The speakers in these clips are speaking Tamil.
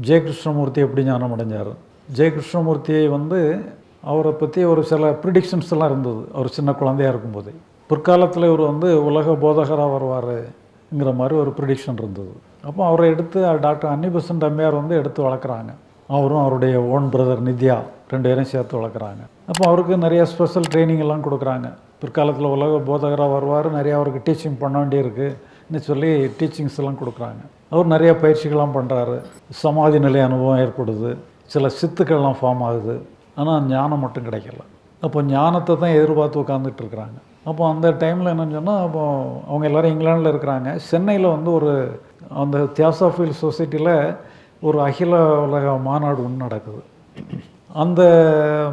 ஜெய கிருஷ்ணமூர்த்தி எப்படி ஞானம் அடைஞ்சார்? ஜெய கிருஷ்ணமூர்த்தியை வந்து அவரை பற்றி ஒரு சில ப்ரிடிக்ஷன்ஸ் எல்லாம் இருந்தது. அவர் சின்ன குழந்தையா இருக்கும்போது. பிற்காலத்தில் இவர் வந்து உலக போதகராக வருவாருங்கிற மாதிரி ஒரு ப்ரிடிக்ஷன் இருந்தது. அப்போ அவரை எடுத்து டாக்டர் அன்னிபெசன்ட் அம்மையார் வந்து எடுத்து வளர்க்குறாங்க. அவரும் அவருடைய ஓன் பிரதர் நித்யா ரெண்டு பேரும் சேர்த்து வளர்க்குறாங்க. அப்போ அவருக்கு நிறைய ஸ்பெஷல் ட்ரைனிங் எல்லாம் கொடுக்குறாங்க. பிற்காலத்தில் உலக போதகராக வருவார் நிறையா அவருக்கு டீச்சிங் பண்ண வேண்டியிருக்குன்னு சொல்லி டீச்சிங்ஸ் எல்லாம் கொடுக்குறாங்க. அவர் நிறைய பயிற்சிகள்லாம் பண்ணுறாரு சமாதி நிலை அனுபவம் ஏற்படுது. சில சித்துக்கள்லாம் ஃபார்ம் ஆகுது. ஆனால் ஞானம் மட்டும் கிடைக்கல. அப்போ ஞானத்தை தான் எதிர்பார்த்து உட்காந்துட்டு இருக்கிறாங்க. அப்போ அந்த டைமில் என்னென்னு சொன்னால் அப்போ அவங்க எல்லோரும் இங்கிலாண்டில் இருக்கிறாங்க. சென்னையில் வந்து ஒரு அந்த தியாசாஃபீல் சொசைட்டியில் ஒரு அகில உலக மாநாடு ஒன்று நடக்குது. அந்த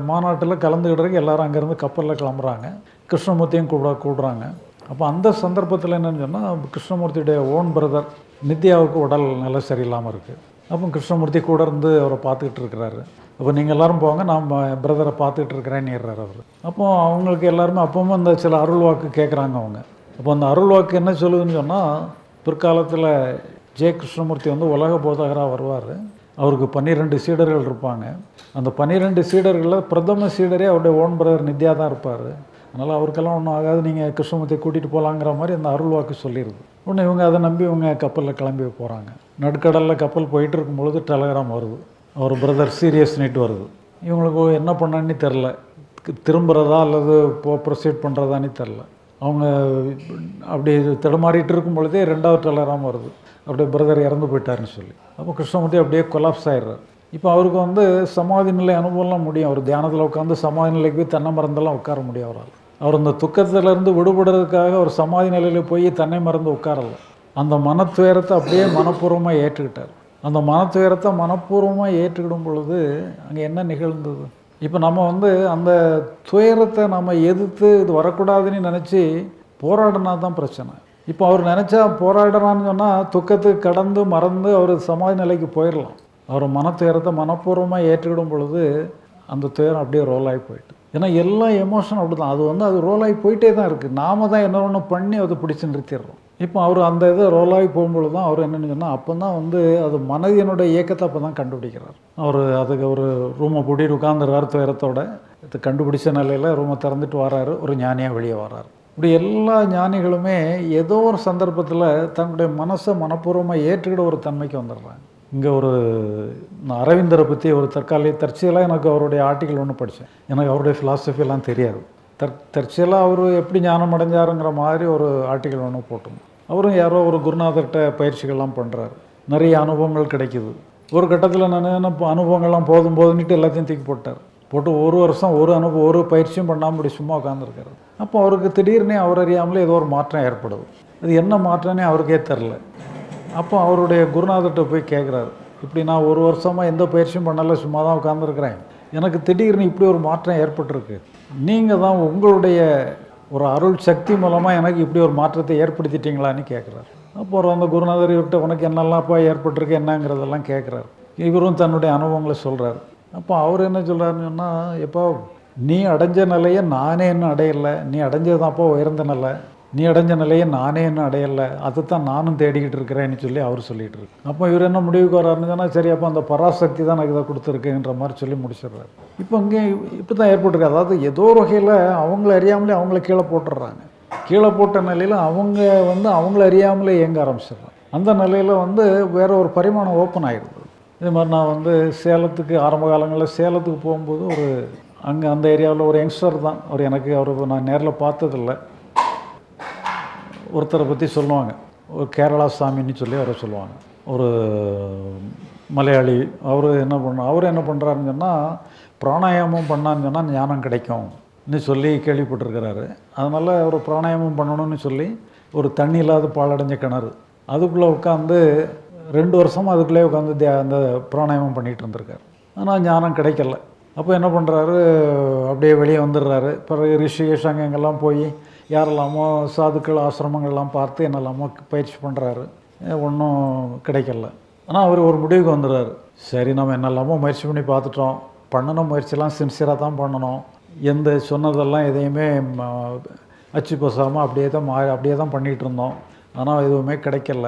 மாநாட்டில் கலந்துக்கிட்டதுக்கு எல்லாரும் அங்கேருந்து கப்பலில் கிளம்புறாங்க. கிருஷ்ணமூர்த்தியும் கூட கூடுறாங்க அப்போ அந்த சந்தர்ப்பத்தில் என்னென்னு சொன்னால் கிருஷ்ணமூர்த்தியுடைய ஓன் பிரதர் நித்யாவுக்கு உடல் நிலை சரியில்லாமல் இருக்குது அப்போ கிருஷ்ணமூர்த்தி கூட இருந்து அவரை பார்த்துக்கிட்டு இருக்கிறாரு. அப்போ நீங்கள் எல்லோரும் போங்க நான் பிரதரை பார்த்துக்கிட்டு இருக்கிறேன்னு அவர். அப்போ அவங்களுக்கு எல்லாருமே அப்பவும் அந்த சில அருள் வாக்கு கேட்குறாங்க அவங்க. அப்போ அந்த அருள் வாக்கு என்ன சொல்லுதுன்னு சொன்னால் பிற்காலத்தில் ஜே கிருஷ்ணமூர்த்தி வந்து உலக போதகராக வருவார். அவருக்கு பன்னிரெண்டு சீடர்கள் இருப்பாங்க. அந்த பன்னிரெண்டு சீடர்களில் பிரதம சீடரே அவருடைய ஓன் பிரதர் நித்யா தான் இருப்பார். அதனால் அவருக்கெல்லாம் ஒன்றும் ஆகாது. நீங்கள் கிருஷ்ணமூர்த்தியை கூட்டிகிட்டு போகலாங்கிற மாதிரி அந்த அருள் வாக்கு சொல்லிடுது ஒன்று இவங்க அதை நம்பி இவங்க கப்பலில் கிளம்பி போகிறாங்க நடுக்கடலில் கப்பல் போயிட்டு இருக்கும் பொழுது டெலகிராம் வருது. அவர் பிரதர் சீரியஸ் நைட் வருது. இவங்களுக்கு என்ன பண்ணான்னு தெரில திரும்புகிறதா அல்லது போ ப்ரொசீட் பண்ணுறதான்னு தெரில அவங்க அப்படி தடுமாறிட்டு இருக்கும் பொழுதே ரெண்டாவது டெலகிராம் வருது. அப்படியே பிரதர் இறந்து போயிட்டாருன்னு சொல்லி. அப்போ கிருஷ்ணமூர்த்தி அப்படியே கொலாப்ஸ் ஆயிடுறாரு. இப்போ அவருக்கு வந்து சமாதி நிலை அனுபவம்லாம் முடியும். அவர் தியானத்தில் உட்காந்து சமாதி நிலைக்கு போய் தென்னை மறந்தெல்லாம் உட்கார முடியும் அவரால். அவர் அந்த துக்கத்திலேருந்து விடுபடுறதுக்காக ஒரு சமாதி நிலையில் போய் தன்னை மறந்து உட்காரல. அந்த மனத்துயரத்தை அப்படியே மனப்பூர்வமாக ஏற்றுக்கிட்டார். அந்த மனத்துயரத்தை மனப்பூர்வமாக ஏற்றுக்கிடும் பொழுது அங்கே என்ன நிகழ்ந்தது? இப்போ நம்ம வந்து அந்த துயரத்தை நம்ம எதிர்த்து இது வரக்கூடாதுன்னு நினச்சி போராடினா தான் பிரச்சனை. இப்போ அவர் நினச்சா போராடுறான்னு சொன்னால் துக்கத்துக்கு கடந்து மறந்து அவர் சமாதி நிலைக்கு போயிடலாம் அவர் மனத்துயரத்தை மனப்பூர்வமாக ஏற்றுக்கிடும் பொழுது அந்த துயரம் அப்படியே ரோல் ஆகி போயிட்டு. ஏன்னா எல்லா எமோஷனும் அப்படி தான் அது வந்து அது ரோல் ஆகி போயிட்டே தான் இருக்குது நாம தான் என்ன ஒன்று பண்ணி அதை பிடிச்சி நிறுத்திடுறோம். இப்போ அவர் அந்த இதை ரோல் ஆகி போகும்பொழுது தான் அவர் என்னென்னு சொன்னால் அப்போ தான் வந்து அது மனதினுடைய இயக்கத்தை அப்போ தான் கண்டுபிடிக்கிறார். அவர் அதுக்கு ஒரு ரூமை பூட்டிட்டு உட்காந்துருவார் துயரத்தோட இது கண்டுபிடிச்ச நிலையில் ரூமை திறந்துட்டு வராரு. ஒரு ஞானியாக வெளியே வராரு. இப்படி எல்லா ஞானிகளுமே ஏதோ ஒரு சந்தர்ப்பத்தில் தன்னுடைய மனசை மனப்பூர்வமாக ஏற்றுக்கிட ஒரு தன்மைக்கு வந்துடுறாங்க. இங்கே ஒரு நான் அரவிந்தரை பற்றி ஒரு தற்காலிக தற்செயலாக எனக்கு அவருடைய ஆர்டிக்கல் ஒன்று படித்தேன் எனக்கு அவருடைய ஃபிலாசபிலாம் தெரியாது. தற் தற்செயலாக அவர் எப்படி ஞானம் அடைஞ்சாருங்கிற மாதிரி ஒரு ஆர்டிக்கல் ஒன்று போட்டோம் அவரும் யாரோ ஒரு குருநாதர்கிட்ட பயிற்சிகள்லாம் பண்ணுறாரு நிறைய அனுபவங்கள் கிடைக்குது. ஒரு கட்டத்தில் நான் என்ன அனுபவங்கள்லாம் போதும் போதுன்னுட்டு எல்லாத்தையும் தூக்கி போட்டார். போட்டு ஒரு வருஷம் ஒரு அனுபவம் ஒரு பயிற்சியும் பண்ணாமல் இப்படி சும்மா உட்காந்துருக்காரு அப்போ அவருக்கு திடீர்னு அவர் அறியாமலே ஏதோ ஒரு மாற்றம் ஏற்படுது. அது என்ன மாற்றம்னே அவருக்கே தெரில. அப்போ அவருடைய குருநாதர்கிட்ட போய் கேட்குறாரு இப்படி நான் ஒரு வருஷமாக எந்த பயிற்சியும் பண்ணலை சும்மா தான் உட்காந்துருக்குறேன் எனக்கு திடீர்னு இப்படி ஒரு மாற்றம் ஏற்பட்டிருக்கு. நீங்கள் தான் உங்களுடைய ஒரு அருள் சக்தி மூலமாக எனக்கு இப்படி ஒரு மாற்றத்தை ஏற்படுத்திட்டீங்களான்னு கேட்குறாரு அப்புறம் அந்த குருநாதர் இவர்கிட்ட உனக்கு என்னெல்லாம்ப்பா ஏற்பட்டிருக்கு என்னங்கிறதெல்லாம் கேட்குறாரு இவரும் தன்னுடைய அனுபவங்களை சொல்கிறாரு அப்போ அவர் என்ன சொல்கிறாருன்னு சொன்னால் எப்போ நீ அடைஞ்ச நிலையை நானே இன்னும் அடையலை. நீ அடைஞ்சது தான் அப்போ உயர்ந்த நிலை. நீ அடைஞ்ச நிலையை நானே இன்னும் அடையலை அதை தான் நானும் தேடிக்கிட்டு இருக்கிறேன்னு சொல்லி அவர் சொல்லிகிட்டு இருக்கு அப்போ இவர் என்ன முடிவுக்கு வராருன்னு சொன்னால் சரி அப்போ அந்த பராசக்தி தான் எனக்கு இதை கொடுத்துருக்குன்ற மாதிரி சொல்லி முடிச்சிடுறாரு. இப்போ இங்கே இப்போ தான் ஏற்பட்டிருக்கு. அதாவது ஏதோ ஒரு வகையில் அவங்கள அறியாமலே அவங்கள கீழே போட்டுடுறாங்க. கீழே போட்ட நிலையில் அவங்க வந்து அவங்கள அறியாமலே இயங்க ஆரம்பிச்சிடுறாங்க. அந்த நிலையில் வந்து வேற ஒரு பரிமாணம் ஓப்பன் ஆகிடுது இது மாதிரி நான் வந்து சேலத்துக்கு ஆரம்ப காலங்களில் சேலத்துக்கு போகும்போது ஒரு அங்கே அந்த ஏரியாவில் ஒரு யங்ஸ்டர் தான். அவர் எனக்கு அவர் நான் நேரில் பார்த்ததில்ல. ஒருத்தரை பற்றி சொல்லுவாங்க. ஒரு கேரளா சாமின்னு சொல்லி அவரை சொல்லுவாங்க. ஒரு மலையாளி அவர் என்ன பண்ண அவர் என்ன பண்ணுறாருன்னு சொன்னால் பிராணாயாமம் பண்ணான்னு சொன்னால் ஞானம் கிடைக்கும்னு சொல்லி கேள்விப்பட்டிருக்கிறாரு. அதனால் அவர் பிராணாயாமம் பண்ணணும்னு சொல்லி ஒரு தண்ணி இல்லாத பாலடைஞ்ச கிணறு. அதுக்குள்ளே உட்காந்து ரெண்டு வருஷமாக அதுக்குள்ளே உட்காந்து தியா அந்த பிராணாயாமம் பண்ணிகிட்டு இருந்திருக்காரு. ஆனால் ஞானம் கிடைக்கல. அப்போ என்ன பண்ணுறாரு அப்படியே வெளியே வந்துடுறாரு. பிறகு ரிஷிகேஷ் அங்கே போய் யாரெல்லாமோ சாதுக்கள் ஆசிரமங்கள்லாம் பார்த்து என்னெல்லாமோ பயிற்சி பண்ணுறாரு ஒன்றும் கிடைக்கல. ஆனால் அவர் ஒரு முடிவுக்கு வந்துடுறாரு. சரி நம்ம என்னெல்லாமோ முயற்சி பண்ணி பார்த்துட்டோம். பண்ணணும் முயற்சியெல்லாம் சின்சியராக தான் பண்ணணும். எந்த சொன்னதெல்லாம் எதையுமே அச்சு பசாமல் அப்படியே தான் மா அப்படியே தான் பண்ணிகிட்டு இருந்தோம். ஆனால் எதுவுமே கிடைக்கல.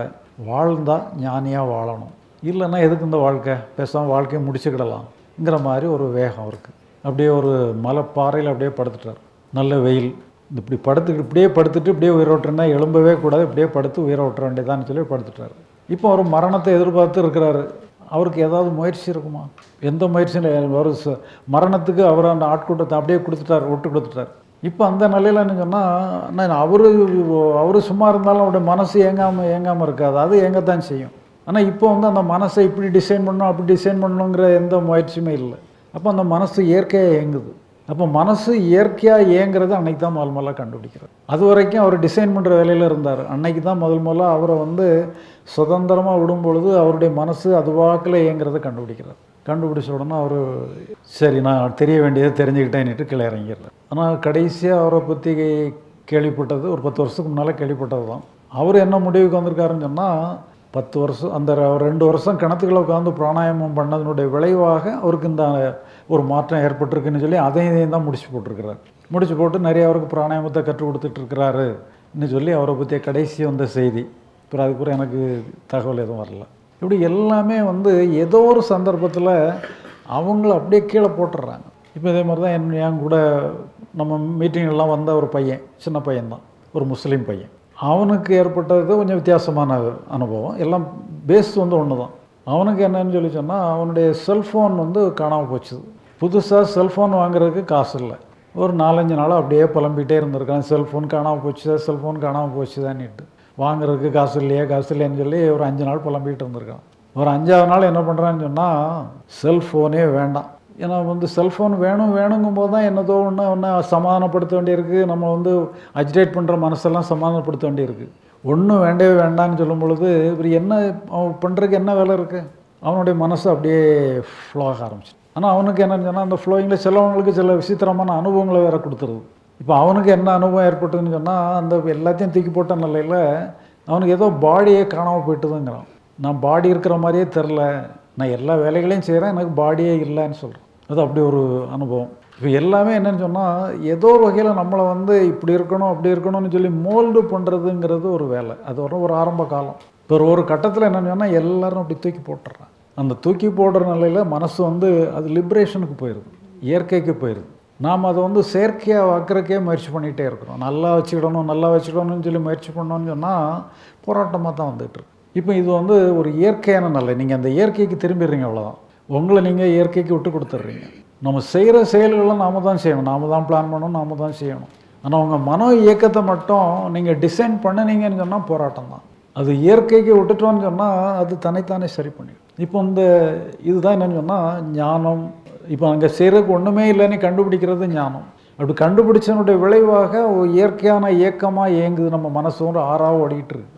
வாழ்ந்தால் ஞானியாக வாழணும். இல்லைன்னா எதுக்கு இந்த வாழ்க்கை? பேசாமல் வாழ்க்கையை முடிச்சுக்கிடலாம்ங்கிற மாதிரி ஒரு வேகம் அவருக்கு. அப்படியே ஒரு மலை பாறையில் அப்படியே படுத்துட்டார். நல்ல வெயில். இப்படி படுத்துக்கிட்டு இப்படியே படுத்துட்டு இப்படியே உயிரோட்டுறேன்னா எழும்பவே கூடாது இப்படியே படுத்து உயிரை விட்டுற வேண்டியதான்னு சொல்லி படுத்துட்டார். இப்போ அவர் மரணத்தை எதிர்பார்த்து இருக்கிறாரு. அவருக்கு ஏதாவது முயற்சி இருக்குமா? எந்த முயற்சியும் இல்லை. ஒரு மரணத்துக்கு அவர் அந்த ஆட்கூட்டத்தை அப்படியே கொடுத்துட்டார் விட்டு கொடுத்துட்டார். இப்போ அந்த நிலையில் என்ன சொன்னால் அவர் அவர் சும்மா இருந்தாலும் அவருடைய மனசு ஏங்காமல் ஏங்காமல் இருக்காது. அது ஏங்கத்தான் செய்யும். ஆனால் இப்போ வந்து அந்த மனசை இப்படி டிசைன் பண்ணணும் அப்படி டிசைன் பண்ணணுங்கிற எந்த முயற்சியுமே இல்லை. அப்போ அந்த மனசு இயற்கையாக இயங்குது. அப்போ மனசு இயற்கையாக இயங்குறது அன்னைக்கு தான் முதல் முதல்ல கண்டுபிடிக்கிறார் அது வரைக்கும் அவர் டிசைன் பண்ணுற வேலையில் இருந்தார். அன்னைக்கு தான் முதல் முதல்ல அவரை வந்து சுதந்திரமாக விடும் பொழுது அவருடைய மனசு அதுவாக்கில் இயங்குறதை கண்டுபிடிக்கிறார். கண்டுபிடிச்ச உடனே அவர் சரி நான் தெரிய வேண்டியதை தெரிஞ்சுக்கிட்டேன்னுட்டு கீழே இறங்கிடுறார். ஆனால் கடைசியாக அவரை பற்றி கேள்விப்பட்டது ஒரு பத்து வருஷத்துக்கு முன்னால் கேள்விப்பட்டது தான் அவர் என்ன முடிவுக்கு வந்திருக்காருன்னு சொன்னால் பத்து வருஷம் அந்த ரெண்டு வருஷம் கிணத்துக்குள்ள உட்காந்து பிராணாயாமம் பண்ணதனுடைய விளைவாக அவருக்கு இந்த ஒரு மாற்றம் ஏற்பட்டிருக்குன்னு சொல்லி அதையும் இதையும் தான் முடிச்சு போட்டிருக்கிறார். முடிச்சு போட்டு நிறைய அவருக்கு பிராணாயாமத்தை கற்றுக் கொடுத்துட்ருக்கிறாருன்னு சொல்லி அவரை பற்றிய கடைசி வந்த செய்தி. அப்புறம் அதுக்குற எனக்கு தகவல் எதுவும் வரல. இப்படி எல்லாமே வந்து ஏதோ ஒரு சந்தர்ப்பத்தில் அவங்கள அப்படியே கீழே போட்டுடுறாங்க இப்போ இதே மாதிரி தான் என் என் கூட நம்ம மீட்டிங்கெல்லாம் வந்த ஒரு பையன் சின்ன பையன்தான் ஒரு முஸ்லீம் பையன். அவனுக்கு ஏற்பட்டது கொஞ்சம் வித்தியாசமான அனுபவம். எல்லாம் பேஸ் வந்து ஒன்று தான் அவனுக்கு என்னன்னு சொல்லி சொன்னால் அவனுடைய செல்ஃபோன் வந்து காணாமல் போச்சு. புதுசாக செல்ஃபோன் வாங்குறதுக்கு காசு இல்லை. ஒரு நாலஞ்சு நாள் அப்படியே புலம்பிகிட்டே இருந்திருக்கான். செல்ஃபோன் காணாமல் போச்சு செல்ஃபோன் காணாமல் போச்சுதான்னுட்டு. வாங்குறதுக்கு காசு இல்லையா? காசு இல்லைன்னு சொல்லி ஒரு அஞ்சு நாள் புலம்பிகிட்டு இருந்திருக்கான். ஒரு அஞ்சாவது நாள் என்ன பண்ணுறான்னு சொன்னால் செல்ஃபோனே வேண்டாம். ஏன்னா வந்து செல்ஃபோன் வேணும் வேணுங்கும் போது தான் என்னதோ ஒன்று ஒன்று சமாதானப்படுத்த வேண்டியிருக்கு. நம்ம வந்து அஜிடேட் பண்ணுற மனசெல்லாம் சமாதானப்படுத்த வேண்டியிருக்கு. ஒன்றும் வேண்டவே வேண்டாம்னு சொல்லும் பொழுது இவர் என்ன அவன் பண்ணுறதுக்கு என்ன வேலை இருக்குது அவனுடைய மனசு அப்படியே ஃப்ளோ ஆக ஆரம்பிச்சு ஆனால் அவனுக்கு என்னன்னு சொன்னால் அந்த ஃப்ளோயிங்கில் சிலவங்களுக்கு சில விசித்திரமான அனுபவங்களை வேற கொடுத்துருது. இப்போ அவனுக்கு என்ன அனுபவம் ஏற்பட்டதுன்னு சொன்னால் அந்த எல்லாத்தையும் தூக்கி போட்ட நிலையில் அவனுக்கு ஏதோ பாடியே காணாமல் போயிட்டுதுங்கிறான். நான் பாடி இருக்கிற மாதிரியே தெரில நான் எல்லா வேலைகளையும் செய்கிறேன் எனக்கு பாடியே இல்லைன்னு சொல்கிறேன் அது அப்படி ஒரு அனுபவம். இப்போ எல்லாமே என்னன்னு சொன்னால் ஏதோ ஒரு வகையில் நம்மளை வந்து இப்படி இருக்கணும் அப்படி இருக்கணும்னு சொல்லி மோல்டு பண்ணுறதுங்கிறது ஒரு வேலை. அது ஒரு ஒரு ஆரம்ப காலம். இப்போ ஒரு- ஒரு கட்டத்தில் என்னென்னு சொன்னால் எல்லாரும் அப்படி தூக்கி போட்டுறாங்க அந்த தூக்கி போடுற நிலையில் மனசு வந்து அது லிப்ரேஷனுக்கு போயிடுது இயற்கைக்கு போயிடுது நாம் அதை வந்து செயற்கையாக வைக்கிறக்கே முயற்சி பண்ணிகிட்டே இருக்கிறோம். நல்லா வச்சுக்கிடணும் நல்லா வச்சுக்கிடணும்னு சொல்லி முயற்சி பண்ணோம்னு சொன்னால் போராட்டமாக தான் வந்துட்டு இருக்கு. இப்போ இது வந்து ஒரு இயற்கையான நிலை. நீங்கள் அந்த இயற்கைக்கு திரும்பிடுறீங்க அவ்வளோதான் உங்களை நீங்கள் இயற்கைக்கு விட்டு கொடுத்துட்றீங்க. நம்ம செய்கிற செயல்களை நாம தான் செய்யணும். நாம தான் பிளான் பண்ணணும் நாம தான் செய்யணும். ஆனால் உங்கள் மனோ இயக்கத்தை மட்டும் நீங்கள் டிசைன் பண்ணினீங்கன்னு சொன்னால் போராட்டம் தான். அது இயற்கைக்கு விட்டுட்டோம்னு சொன்னால் அது தன்னைத்தானே சரி பண்ணிடும். இப்போ இந்த இதுதான் என்னன்னு சொன்னால் ஞானம். இப்போ அங்கே செய்கிறதுக்கு ஒன்றுமே இல்லைன்னு கண்டுபிடிக்கிறது ஞானம். அப்படி கண்டுபிடிச்சனுடைய விளைவாக ஒரு இயற்கையான இயக்கமாக இயங்குது நம்ம மனசு ஒரு ஆறாக ஓடிக்கிட்டு இருக்கு.